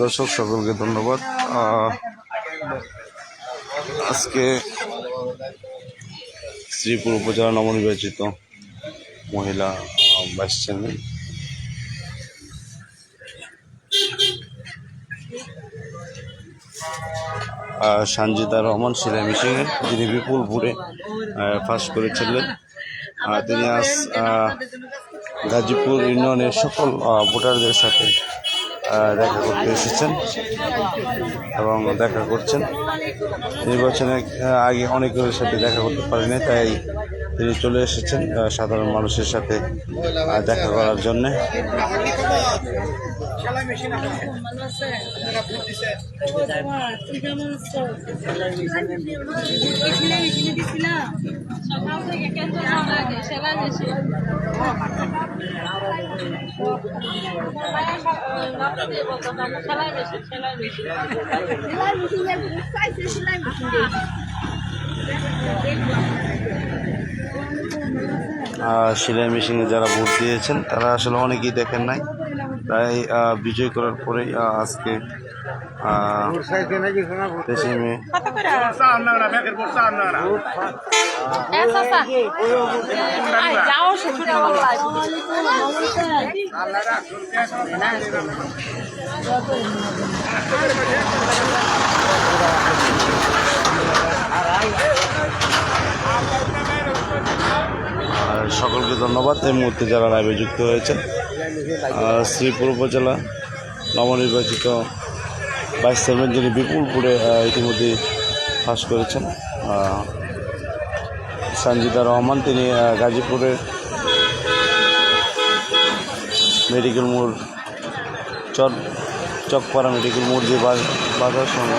দর্শক সকলকে ধন্যবাদ। আজকে শ্রীপুর উপজেলা নবনির্বাচিত মহিলা ভাইস চেয়ারম্যান। সানজিদা রহমান সিলাই মিশিংয়ে যিনি বিপুল ফার্স্ট করেছিলেন। আহ, তিনি আজ গাজীপুর ইউনিয়নের সকল ভোটারদের সাথে দেখা করতে এসেছেন এবং দেখা করছেন। নির্বাচনে আগে অনেকের সাথে দেখা করতে পারেনি তাই তিনি চলে এসেছেন সাধারণ মানুষের সাথে দেখা করার জন্যে। সেলাই সেলাই মেশিন যারা ভোট দিয়েছেন তারা আসলে অনেকেই দেখেন নাই। তাই বিজয় করার আহ, আজকে আর সকলকে ধন্যবাদ। এই মুহূর্তে যারা লাইভে যুক্ত হয়েছেন শ্রীপুর উপজেলা নবনির্বাচিত ভাইস চেয়ারম্যান যিনি বিপুলপুরে ইতিমধ্যে ফাঁস করেছেন আহ, সঞ্জিদা রহমান তিনি গাজীপুরের মেডিকেল মোড় চর চকপাড়া মেডিকেল মোড় যে বাজার সঙ্গে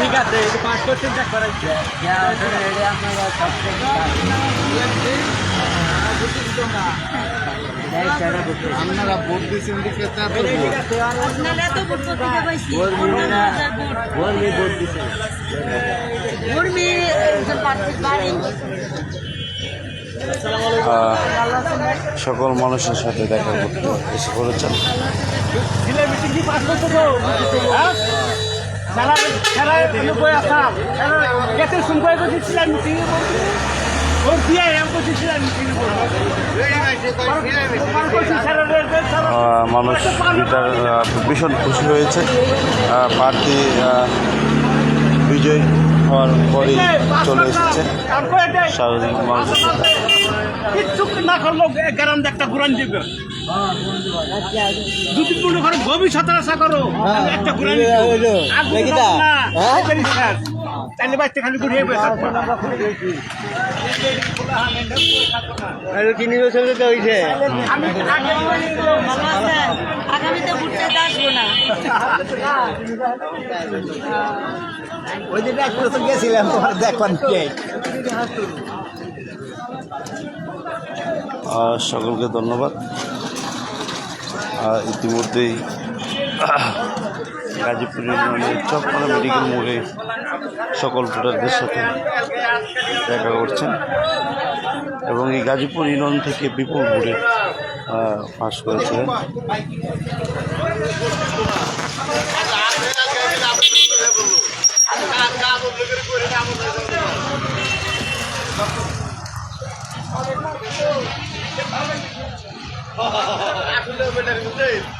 ঠিক আছে পাঁচ পার্সেন্ট আপনারা ভোট দিচ্ছেন দেখে তো এত ভোট। আপনারা তো ভোট পাইছি ভোট দিচ্ছেন সকল মানুষের সাথে দেখা করতে এসে পড়েছেন সিলাই মিটিং কি পাস করছ তো সারা সারা নব্বই আসাম কেটে শুনবাই করছি সিলাই মিটিং ভোট দিয়ে এম করছি সিলাই মিটিং আহ, মানুষ ভীষণ খুশি হয়েছে। আহ, বিজয় হওয়ার পরেই চলে এসেছে স্বাভাবিক মানুষ কিচ্ছু না একটা ঘুরান দিবে যদি মনে করো ভবিষ্যতের আশা করো একটা ঘুরান তাহলে বাচ্চা খালি ঘুরিয়ে তিন বছর তো হয়েছে আমি আগে ভালো আছেন? আগামীতে ঘুরতে আসব না। ওই দিন এক বছর গেছিলাম তোমার দেখবান আহ, সকলকে ধন্যবাদ। ইতিমধ্যেই গাজীপুর ইউনিয়নের চকপাড়া মেডিকেল মোড়ে সকল ভোটারদের সাথে দেখা করছেন। এবং এই গাজীপুর ইউনিয়ন থেকে বিপুল ভোটে পাস করেছিলেন। আসসালামাইকুম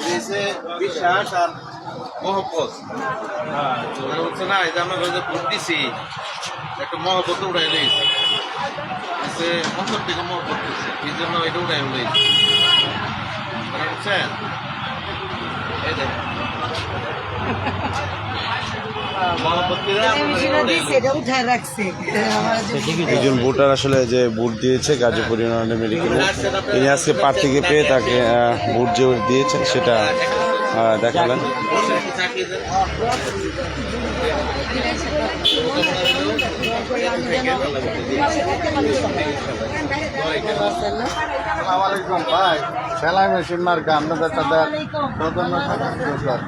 দিয়েছে বিশ্বাস আর মহব্বত। মানে হচ্ছে না, এই যে আমরা যে ভোট দিছি, একটা মহব্বত উড়াই দিয়েছি। সে অন্তর থেকে মহব্বত দিচ্ছে এই জন্য এটা উড়াই মানে বুঝছেন? এই দেখ মহব্বত করে টেলিভিশনে দিচ্ছে এটা উঠায় রাখছে আমার যে একজন ভোটার আসলে যে ভোট দিয়েছে গাজীপুর ইউনিয়ন মেডিকেলে তিনি আজকে প্রার্থীকে পেয়ে তাকে ভোট যে দিয়েছেন সেটা দেখালেন। আসসালামাইকুম ভাই সেলাই মেশিন মার্কা আপনাদের তাদের স্যার ভালো আছেন সবাই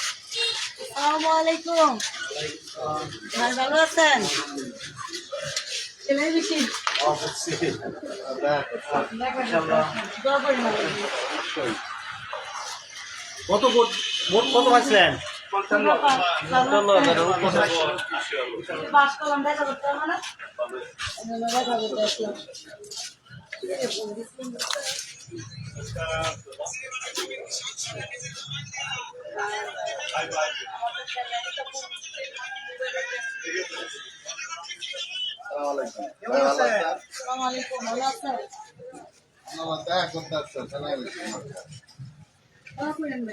আসসালামু আলাইকুম ভাই ভালো আছেন? সেলাই মেশিন দোয়া করি কত ভোট ভোট কত পাইছেন পাস করলাম দেখা করতে হবে না? দেখা করতে আসলাম আসসালামু আলাইকুম ভালো আছেন? দেখা করতে আসছে Aku yang.